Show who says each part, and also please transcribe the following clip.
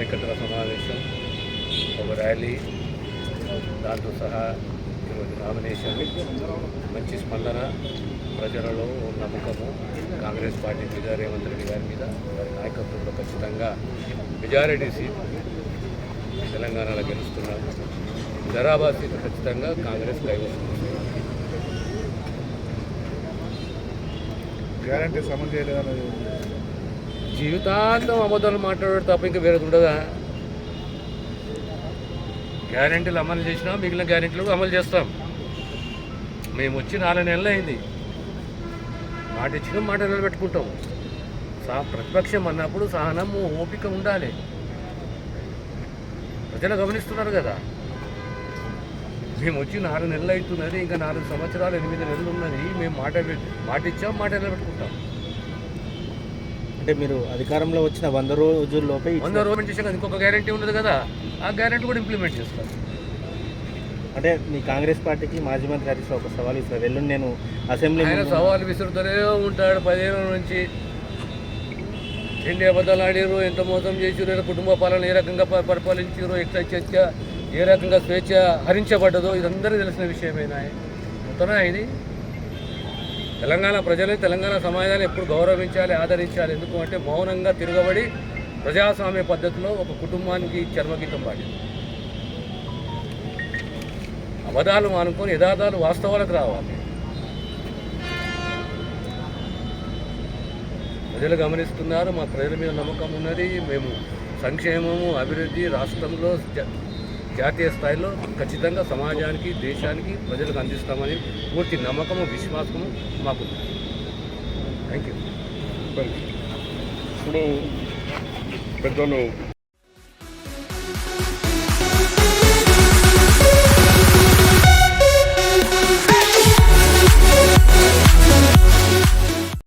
Speaker 1: కార్యకర్తల సమావేశం ఒక ర్యాలీ దాంతో సహా ఈరోజు నామినేషన్ మంచి స్పందన ప్రజలలో నమ్మకము కాంగ్రెస్ పార్టీ మీద రేవంత్ రెడ్డి గారి మీద వారి నాయకత్వంలో ఖచ్చితంగా మెజారిటీ సీట్ తెలంగాణలో గెలుస్తున్నారు. జరాబాద్ సీట్ ఖచ్చితంగా కాంగ్రెస్ కైవస్తుంది
Speaker 2: గ్యారంటీ సమన్ చేయలేదన్నది
Speaker 1: జీవితాంతం అబద్ధాలు మాట్లాడాడు తప్ప ఇంకా వేరేది ఉండదా? గ్యారెంటీలు అమలు చేసినా మిగిలిన గ్యారెంటీలు కూడా అమలు చేస్తాం. మేము వచ్చి నాలుగు నెలలు అయింది. మాట ఇచ్చిన మాట నిలబెట్టుకుంటాం. సా ప్రతిపక్షం అన్నప్పుడు సహనము ఓపిక ఉండాలి. ప్రజలు గమనిస్తున్నారు కదా. మేము వచ్చి నాలుగు నెలలు అవుతున్నది ఇంకా నాలుగు సంవత్సరాలు ఎనిమిది నెలలు ఉన్నది. మేము మాట పెట్టి- మాట ఇచ్చాం మాట నిలబెట్టుకుంటాం.
Speaker 3: అంటే మీరు అధికారంలో వచ్చిన వంద రోజుల్లోపే ఇచ్చిన-
Speaker 1: వంద రోజులు చేసాక ఇంకొక గ్యారంటీ ఉన్నది కదా ఆ గ్యారంటీ కూడా ఇంప్లిమెంట్ చేస్తారు.
Speaker 3: అంటే మీ కాంగ్రెస్ పార్టీకి మాజీ మంత్రి హరీష్ ఒక సవాల్ ఇస్తారు. ఎల్లుండి నేను అసెంబ్లీ
Speaker 1: ఆయన సవాలు విసురుతూనే ఉంటాడు. పదిహేను నుంచి ఎన్ని అబద్ధాలు ఆడారు ఎంత మోసం చేసారు కుటుంబ పాలన ఏ రకంగా పరిపాలించారు ఎట్లా చర్చ ఏ రకంగా స్వేచ్ఛ హరించబడ్డదో ఇదందరికీ తెలిసిన విషయమేనా మొత్తమే ఇది? తెలంగాణ ప్రజలు తెలంగాణ సమాజాన్ని ఎప్పుడు గౌరవించాలి ఆదరించాలి. ఎందుకు అంటే మౌనంగా తిరగబడి ప్రజాస్వామ్య పద్ధతిలో ఒక కుటుంబానికి చర్మగీతం పాడింది. అబద్ధాలు మానుకొని యథార్థాలు వాస్తవాలకు రావాలి. ప్రజలు గమనిస్తున్నారు మా ప్రజల మీద నమ్మకం ఉన్నది. మేము సంక్షేమము అభివృద్ధి రాష్ట్రంలో జాతీయ స్థాయిలో ఖచ్చితంగా సమాజానికి దేశానికి ప్రజలకు అందిస్తామని పూర్తి నమ్మకము విశ్వాసము మాకు థ్యాంక్ యూ
Speaker 2: ఇప్పుడు పెద్దలు